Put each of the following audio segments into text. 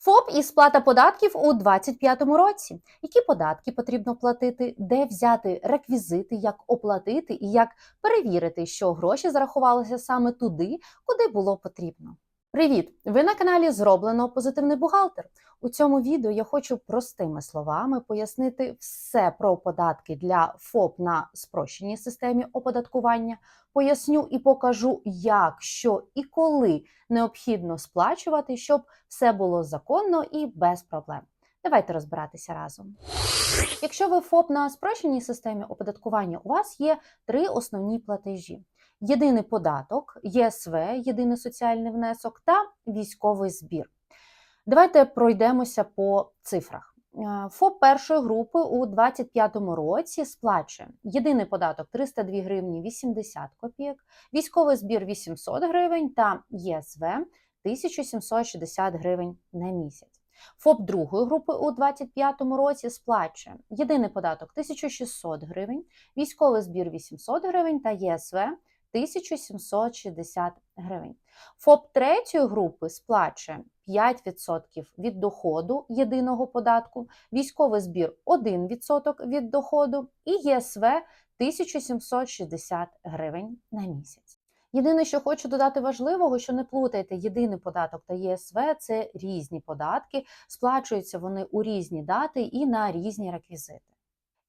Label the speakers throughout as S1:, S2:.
S1: ФОП і сплата податків у 2025 році. Які податки потрібно платити, де взяти реквізити, як оплатити і як перевірити, що гроші зарахувалися саме туди, куди було потрібно. Привіт! Ви на каналі Зроблено Позитивний бухгалтер. У цьому відео я хочу простими словами пояснити все про податки для ФОП на спрощеній системі оподаткування. Поясню і покажу, як, що і коли необхідно сплачувати, щоб все було законно і без проблем. Давайте розбиратися разом. Якщо ви ФОП на спрощеній системі оподаткування, у вас є три основні платежі: єдиний податок, ЄСВ, єдиний соціальний внесок та військовий збір. Давайте пройдемося по цифрах. Е, ФОП першої групи у 2025 році сплачує єдиний податок 302 гривні 80 копійок, військовий збір 800 гривень та ЄСВ 1760 гривень на місяць. ФОП другої групи у 2025 році сплачує єдиний податок 1600 гривень, військовий збір 800 гривень та ЄСВ 1760 гривень. ФОП третьої групи сплачує 5% від доходу єдиного податку, військовий збір 1% від доходу і ЄСВ 1760 гривень на місяць. Єдине, що хочу додати важливого, що не плутайте єдиний податок та ЄСВ це різні податки, сплачуються вони у різні дати і на різні реквізити.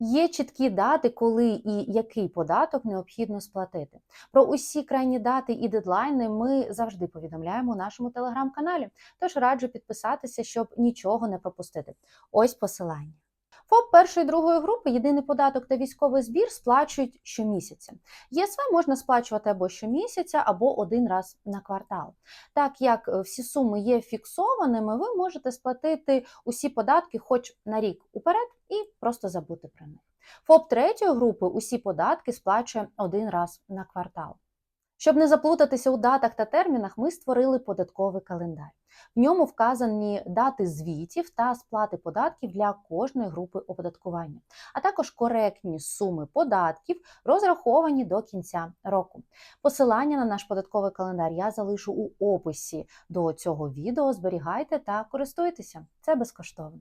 S1: Є чіткі дати, коли і який податок необхідно сплатити. Про усі крайні дати і дедлайни ми завжди повідомляємо у нашому телеграм-каналі. Тож раджу підписатися, щоб нічого не пропустити. Ось посилання. ФОП першої другої групи єдиний податок та військовий збір сплачують щомісяця. ЄСВ можна сплачувати або щомісяця, або один раз на квартал. Так як е, всі суми є фіксованими, ви можете сплатити усі податки хоч на рік уперед і просто забути про них. ФОП третьої групи усі податки сплачує один раз на квартал. Щоб не заплутатися у датах та термінах, ми створили податковий календар. В ньому вказані дати звітів та сплати податків для кожної групи оподаткування, а також коректні суми податків, розраховані до кінця року. Посилання на наш податковий календар я залишу у описі до цього відео. Зберігайте та користуйтеся. Це безкоштовно.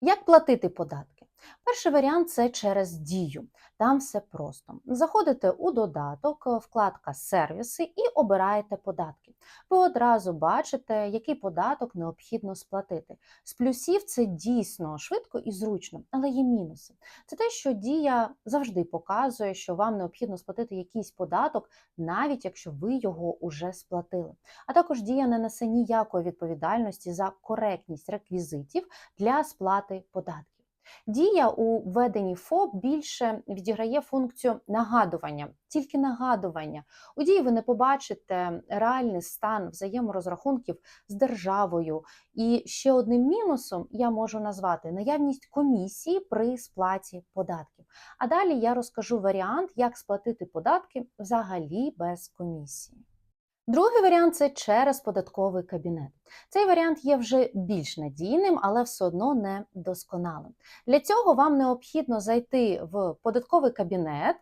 S1: Як платити податки? Перший варіант це через дію. Там все просто. Заходите у додаток, вкладка Сервіси і обираєте податки. Ви одразу бачите, який податок необхідно сплатити. З плюсів це дійсно швидко і зручно, але є мінуси. Це те, що дія завжди показує, що вам необхідно сплатити якийсь податок, навіть якщо ви його уже сплатили. А також дія не несе ніякої відповідальності за коректність реквізитів для сплати податків. Дія у введенні ФОП більше відіграє функцію нагадування, тільки нагадування. У дії ви не побачите реальний стан взаєморозрахунків з державою. І ще одним мінусом я можу назвати наявність комісії при сплаті податків. А далі я розкажу варіант, як сплатити податки взагалі без комісії. Другий варіант це через податковий кабінет. Цей варіант є вже більш надійним, але все одно не досконалим. Для цього вам необхідно зайти в податковий кабінет,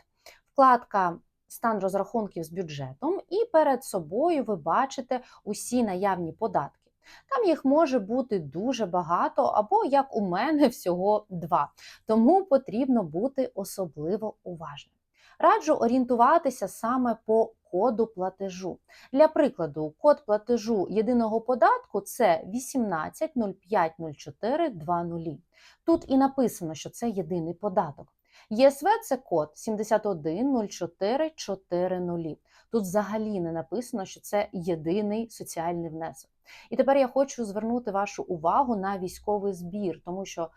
S1: вкладка Стан розрахунків з бюджетом, і перед собою ви бачите усі наявні податки. Там їх може бути дуже багато, або як у мене всього два. Тому потрібно бути особливо уважним. Раджу орієнтуватися саме по коду платежу. Для прикладу, код платежу єдиного податку це 18050420. Тут і написано, що це єдиний податок. ЄСВ це код 710440. Тут взагалі не написано, що це єдиний соціальний внесок. І тепер я хочу звернути вашу увагу на військовий збір, тому що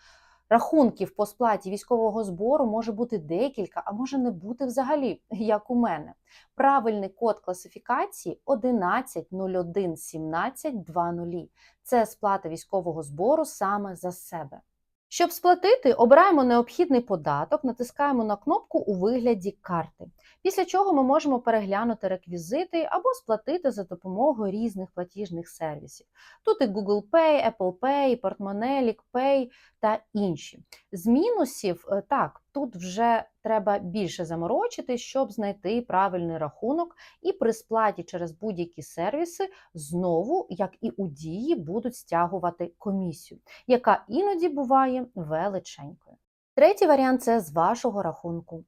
S1: рахунків по сплаті військового збору може бути декілька, а може не бути взагалі, як у мене. Правильний код класифікації 11011720. Це сплата військового збору саме за себе. Щоб сплатити, обираємо необхідний податок, натискаємо на кнопку у вигляді карти, після чого ми можемо переглянути реквізити або сплатити за допомогою різних платіжних сервісів. Тут і Google Pay, Apple Pay, Portmoney, LickPay та інші. З мінусів, е, так, тут вже треба більше заморочити, щоб знайти правильний рахунок, і при сплаті через будь-які сервіси знову, як і у дії, будуть стягувати комісію, яка іноді буває величенькою. Третій варіант це з вашого рахунку.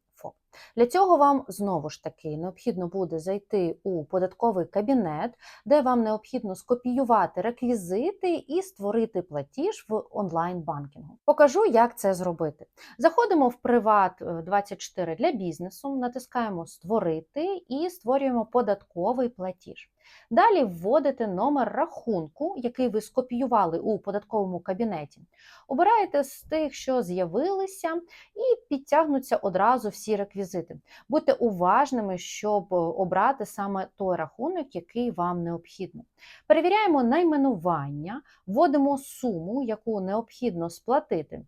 S1: Для цього вам знову ж таки необхідно буде зайти у податковий кабінет, де вам необхідно скопіювати реквізити і створити платіж в онлайн-банкінгу. Покажу, як це зробити. Заходимо в Приват 24 для бізнесу, натискаємо Створити і створюємо податковий платіж. Далі вводите номер рахунку, який ви скопіювали у податковому кабінеті. Обираєте з тих, що з'явилися, і підтягнуться одразу всі реквізити. Будьте уважними, щоб обрати саме той рахунок, який вам необхідно. Перевіряємо найменування, вводимо суму, яку необхідно сплатити.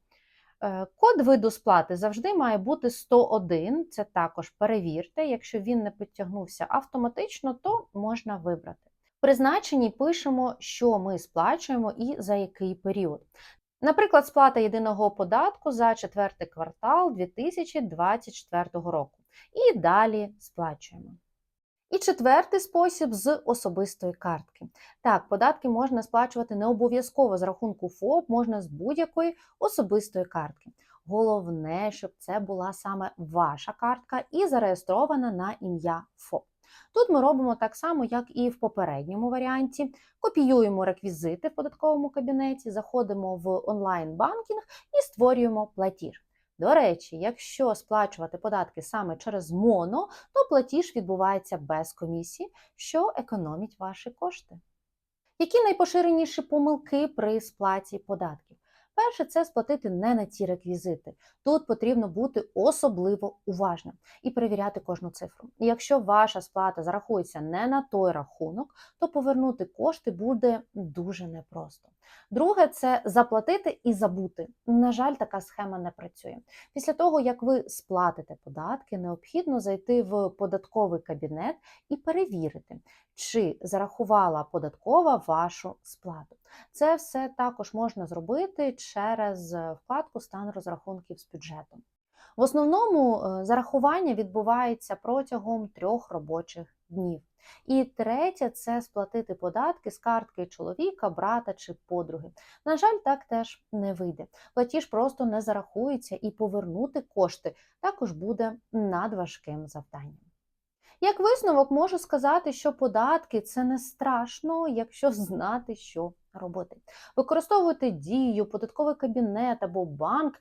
S1: Е, Код виду сплати завжди має бути 101. Це також перевірте. Якщо він не підтягнувся автоматично, то можна вибрати. В призначенні пишемо, що ми сплачуємо і за який період. Наприклад, сплата єдиного податку за четвертий квартал 2024 року. І далі сплачуємо. І четвертий спосіб з особистої картки. Так, податки можна сплачувати не обов'язково з рахунку ФОП, можна з будь-якої особистої картки. Головне, щоб це була саме ваша картка і зареєстрована на ім'я ФОП. Тут ми робимо так само, як і в попередньому варіанті. Копіюємо реквізити в податковому кабінеті, заходимо в онлайн-банкінг і створюємо платіж. До речі, якщо сплачувати податки саме через МОНО, то платіж відбувається без комісії, що економить ваші кошти. Які найпоширеніші помилки при сплаті податків? Перше, це сплатити не на ті реквізити. Тут потрібно бути особливо уважним і перевіряти кожну цифру. Якщо ваша сплата зарахується не на той рахунок, то повернути кошти буде дуже непросто. Друге, це заплатити і забути. На жаль, така схема не працює. Після того, як ви сплатите податки, необхідно зайти в податковий кабінет і перевірити, чи зарахувала податкова вашу сплату. Це все також можна зробити через вкладку Стан розрахунків з бюджетом. В основному е, зарахування відбувається протягом трьох робочих днів. І третє це сплатити податки з картки чоловіка, брата чи подруги. На жаль, так теж не вийде. Платіж просто не зарахується і повернути кошти також буде надважким завданням. Як висновок, можу сказати, що податки це не страшно, якщо знати, що робити. Використовуйте дію, податковий кабінет або банк,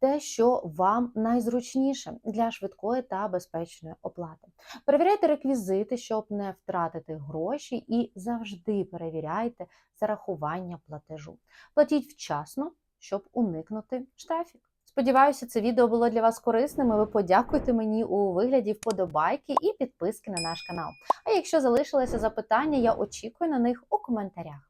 S1: те, що вам найзручніше для швидкої та безпечної оплати. Перевіряйте реквізити, щоб не втратити гроші, і завжди перевіряйте зарахування платежу. Платіть вчасно, щоб уникнути штрафів. Сподіваюся, це відео було для вас корисним. і Ви подякуйте мені у вигляді вподобайки і підписки на наш канал. А якщо залишилися запитання, я очікую на них у коментарях.